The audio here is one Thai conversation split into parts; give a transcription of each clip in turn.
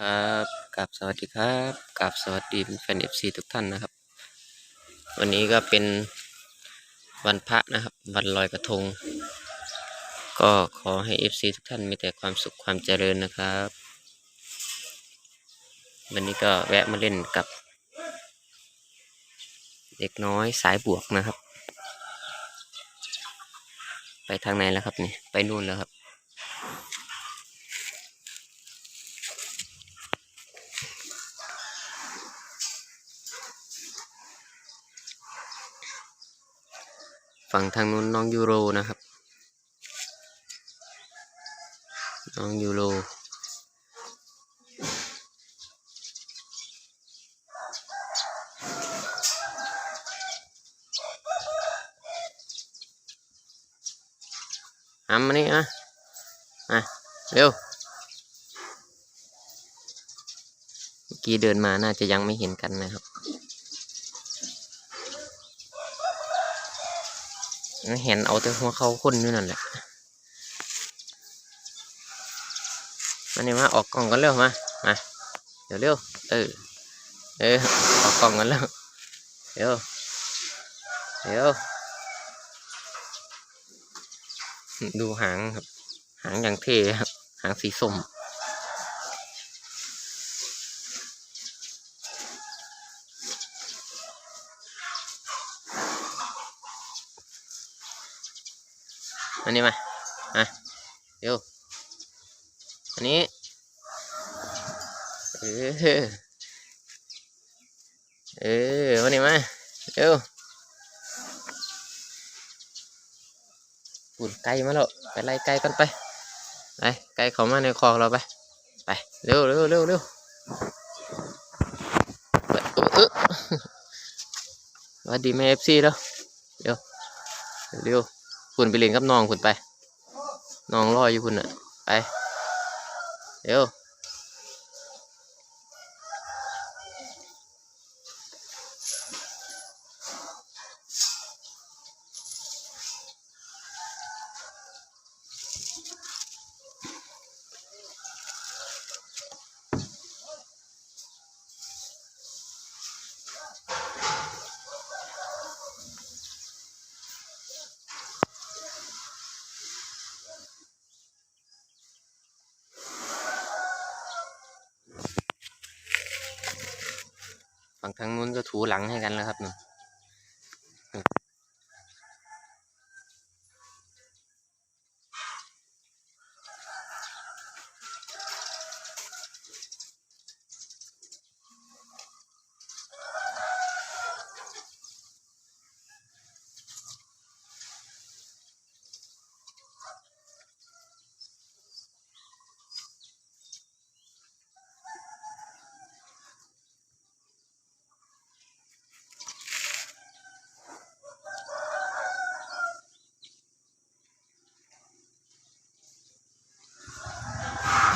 ครับกับสวัสดีครับกับสวัสดีแฟนเอฟซีทุกท่านนะครับ วันนี้ก็เป็นวันพระนะครับ วันลอยกระทง ก็ขอให้เอฟซีทุกท่านมีแต่ความสุขความเจริญนะครับ วันนี้ก็แวะมาเล่นกับ เด็กน้อยสายบวกนะครับ ไปทางไหนแล้วครับนี่ไปนู่นแล้วครับ ฝั่งทางนู้นน้องยูโรนะครับ น้องยูโรทำมานี่อะมาเร็วเมื่อกี้เดินมาน่าจะยังไม่เห็นกันนะครับ เห็นเอาแต่หัวเขาคนอยู่นั่นแหละมาเนี่ยมาออกกล่องกันเร็วมา มา เดี๋ยวเร็ว เออ เออ ออกกล่องกันแล้วเดี๋ยว เดี๋ยว ดูหางครับ หางอย่างเท่ครับ หางสีส้ม อันนี้มาอะเดี๋ยวอันนี้เออเออวันนี้มาเดี๋ยวปุ่นไก่มาแล้วไปไล่ไก่กันไปไปไก่เขามาในคอเราไปไปเร็วเร็วเร็วเร็วเปิดตัวเออสวัสดีแม่เอฟซีแล้วเร็วเร็ว คุณไปเรียนกับน้องคุณไป น้องรออยู่คุณอะ ไปเร็ว ฝั่งทางนู้นก็ถูหลังให้กันแล้วครับหนู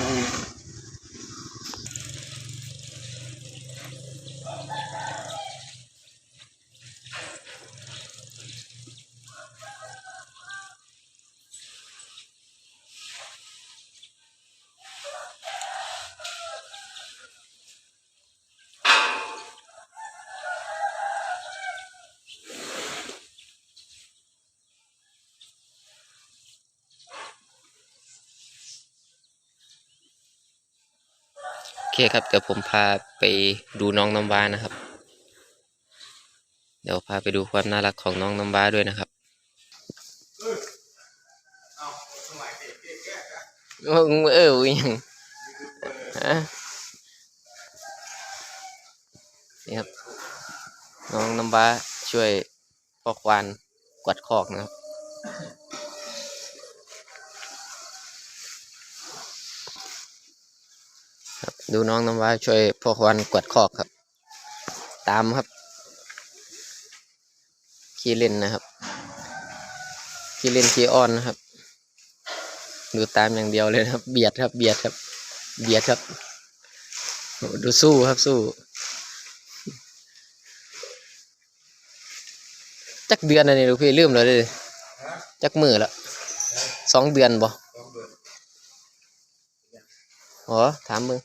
โอเคครับเดี๋ยวผมพาไปดูน้องน้ำว้านะครับ เดี๋ยวพาไปดูความน่ารักของน้องน้ำว้าด้วยนะครับเออเออยังนี่ครับ น้องน้ำว้าช่วยพ่อควานกวาดคอกนะครับ ครับ ดูน้องน้ำว้าช่วยพ่อควันกวดคอกครับ ตามครับ ขี้เล่นนะครับ ขี้เล่นขี้อ้อนนะครับ ดูตามอย่างเดียวเลยนะครับ เบียดครับ เบียดครับ เบียดครับ ดูสู้ครับสู้ จักเดือนอะไรลูกพี่ลืมเลยเลยจักมือละสองเดือนบ่อ๋อถามมึง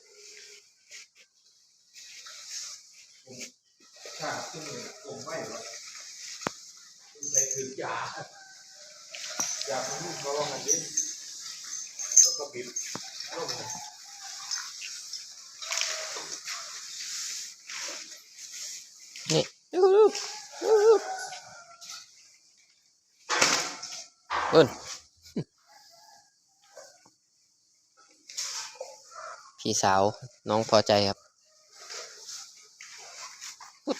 ชาติขึ้นเลยคงไม่หรอกคุณใจถึงยากอยากมันก็ว่ามันดิ้นแล้วก็บิดลงเลยนี่ยูฮูยูฮูเบิ้นพี่สาวน้องพอใจครับ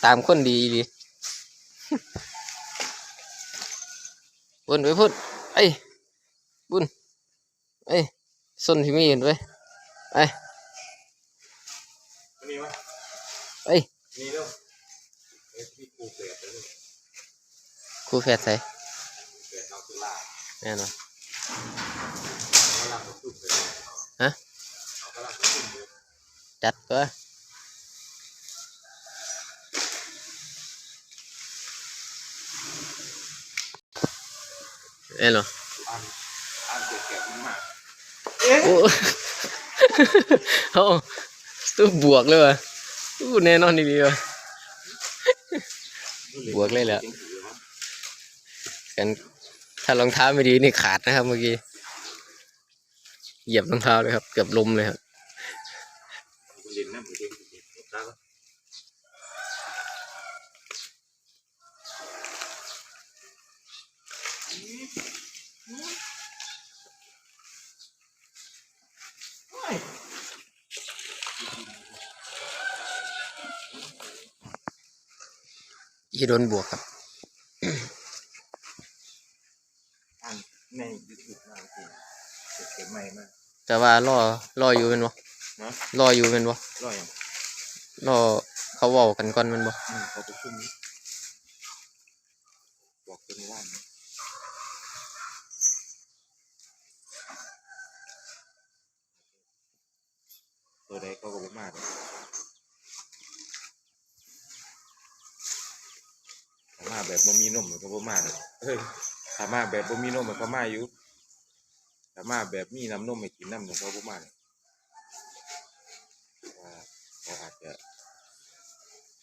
ตามคนดีดีบุญไปพูดไอ้ยบุญไอ้ยส้นที่มีเห็นไว้ไอ้ยมีไหมไอ้ยมีแล้วไอ้ที่ปูเปรตเลยครูแฝดใส่เปรตเอาตุลาแน่นอนเอากระลังมาตุ้มเลยฮะเอากระลังมาตุ้มเลยจัดก็ เอ้เหรออ่านอ่านเจ็บแก่มากโอ้โอ้ตัวบวกเลยวะอู้แน่นอนดีวะบวกเลยเหรอกันถ้ารองเท้าไม่ดีนี่ขาดนะครับเมื่อกี้เหยียบรองเท้าเลยครับ เกือบล้มเลยครับ เล่นน้ำมือเด็กตาก็ อีโดนบวกครับอ่านในยูทูบมากจริงเจ็บแก่ใหม่มากแต่ว่ารอรออยู่เป็นวะนะรออยู่เป็นวะร่อยอะรอเขาเว้ากันก่อนแมันบ่อืมเขาไปชุ่มนี้บอกเป็นว่านตัวใดเขาก็บ่มากถ้า มาแบบบ่มีนมมันก็บ่มาเลยเฮ้ยถ้ามาแบบบ่มีนมมันก็มาอยู่ถ้ามาแบบมีน้ำนมไม่กินน้ำมันก็บ่มาเลยว่าเขาอาจจะ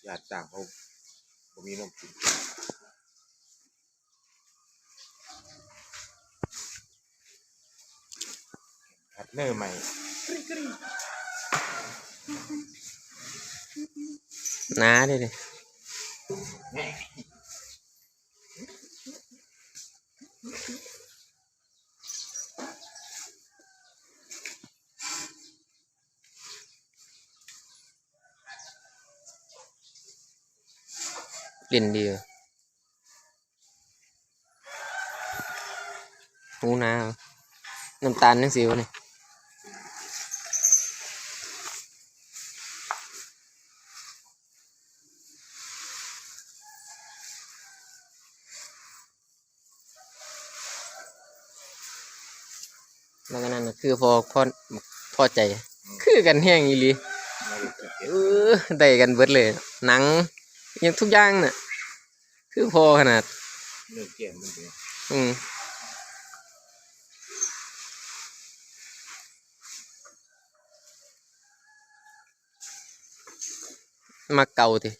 ญาติต่างเขาบ่มีนมกินพาร์ทเนอร์ใหม่น้าดิดิ กลิ่นดีว่ะหูน้าว่ะน้ำตาลนังสิวะนี่แล้วก็นั่นน่ะคือพอพอพอใจ คือกันแห้งอีหลีไม่ได้เก็บเออได้กันเบิดเลยหนัง อยังทุกอย่างน่ะ คือพอขนาดเนื้อเกี่ยมมันเป็นอืมมาเก่าติ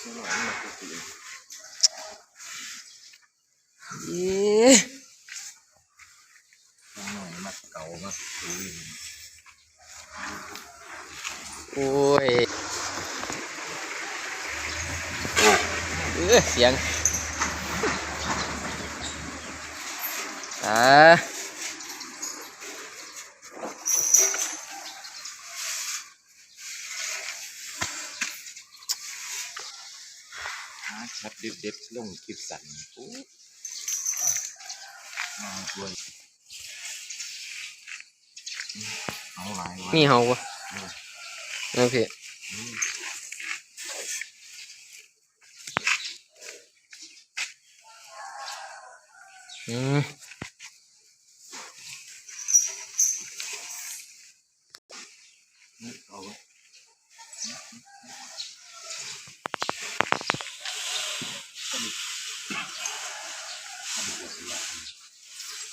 ไม่หน่อยมันคือสี เอ๊ะ ไม่หน่อยมันเก่ามันสี โอ้ยเออเสียงอ่าหาชัดเด็ดเด็ดๆลงคลิปสั่นโอ้มาด้วยเอาหลายวันมีเฮาปะเออ โอเคอืม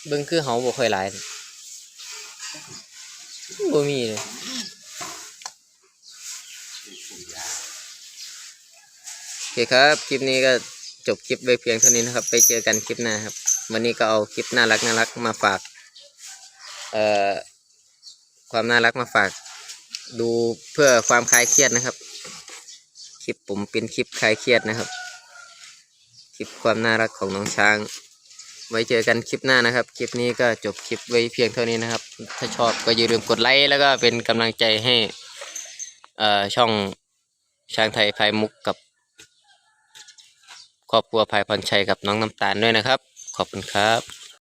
เบิ่งคือเฮาบ่ค่อยหลายบ่มีเลย ครับ คลิปนี้ก็จบคลิปไว้เพียงเท่านี้นะครับ ไปเจอกันคลิปหน้าครับ วันนี้ก็เอาคลิปน่ารักน่ารักมาฝาก เอ่อ ความน่ารักมาฝาก ดูเพื่อความคลายเครียดนะครับ คลิปผมเป็นคลิปคลายเครียดนะครับ คลิปความน่ารักของน้องช้าง ไว้เจอกันคลิปหน้านะครับ คลิปนี้ก็จบคลิปไว้เพียงเท่านี้นะครับ ถ้าชอบก็อย่าลืมกดไลค์แล้วก็เป็นกำลังใจให้ เอ่อ ช่องช้างไทยพายมุกกับ ครอบครัวพายพรชัยกับน้องน้ำตาลด้วยนะครับ ขอบคุณครับ